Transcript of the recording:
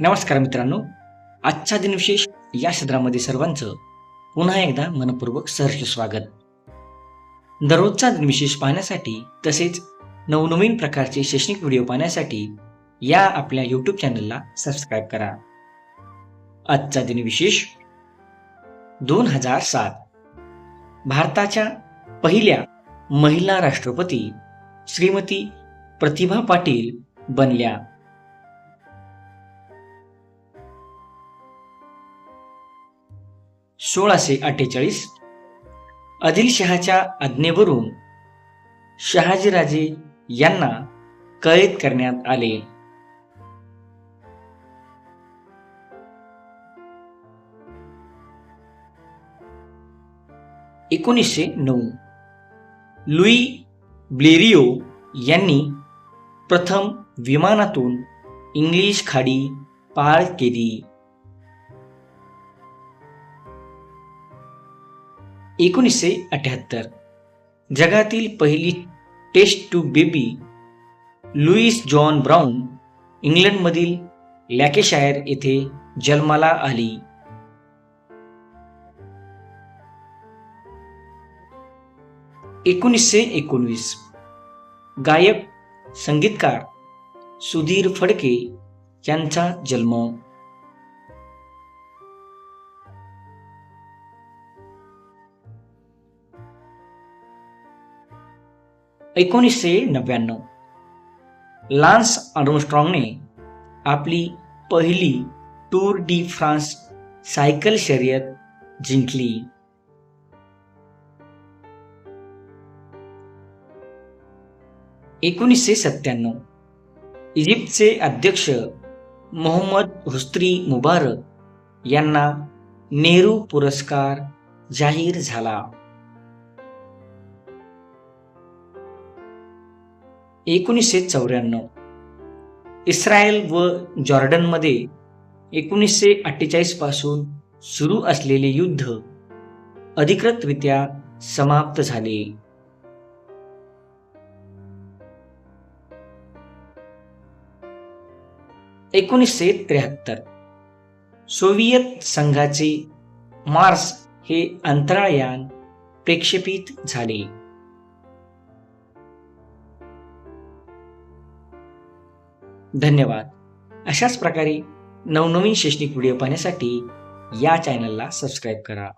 नमस्कार मित्रांनो. आजचा दिनविशेष या सत्रामध्ये सर्वांचं पुन्हा एकदा मनपूर्वक सहर्ष स्वागत. दररोजचा दिनविशेष पाहण्यासाठी तसेच नवनवीन प्रकारचे शैक्षणिक व्हिडिओ पाहण्यासाठी या आपल्या यूट्यूब चॅनलला सबस्क्राईब करा. आजचा दिनविशेष दोन हजार सात. भारताच्या पहिल्या महिला राष्ट्रपती श्रीमती प्रतिभा पाटील बनल्या. सोळाशे अठ्ठेचाळीस. आदिलशहाच्या आज्ञेवरून शहाजीराजे यांना कैद करण्यात आले. एकोणीसशे नऊ. लुई ब्लेरिओ यांनी प्रथम विमानातून इंग्लिश खाडी पार केली. एकोणीसशे अठ्याहत्तर. जगातील पहिली test tube baby Louise John Brown इंग्लंडमधील लॅकेशायर येथे जन्माला आली. एकोणीसशे एकोणवीस. गायक संगीतकार सुधीर फडके यांचा जन्म एकोणीसशे नव्याण्णव. लान्स आर्मस्ट्रॉंगने आपली पहिली टूर डी फ्रान्स सायकल शर्यत जिंकली. एकोणीसशे सत्त्याण्णव. इजिप्तचे अध्यक्ष मोहम्मद हुस्त्री मुबारक यांना नेहरू पुरस्कार जाहीर झाला. एकोणीसशे चौऱ्याण्णव. इस्रायल व जॉर्डनमध्ये एकोणीसशे अठ्ठेचाळीसपासून सुरू असलेले युद्ध अधिकृतरित्या समाप्त झाले. एकोणीसशे त्र्याहत्तर. सोव्हिएत संघाचे मार्स हे अंतराळयान प्रेक्षेपित झाले. धन्यवाद. अशाच प्रकारे नवनवीन शैक्षणिक व्हिडिओ पाहण्यासाठी या चॅनलला सबस्क्राईब करा.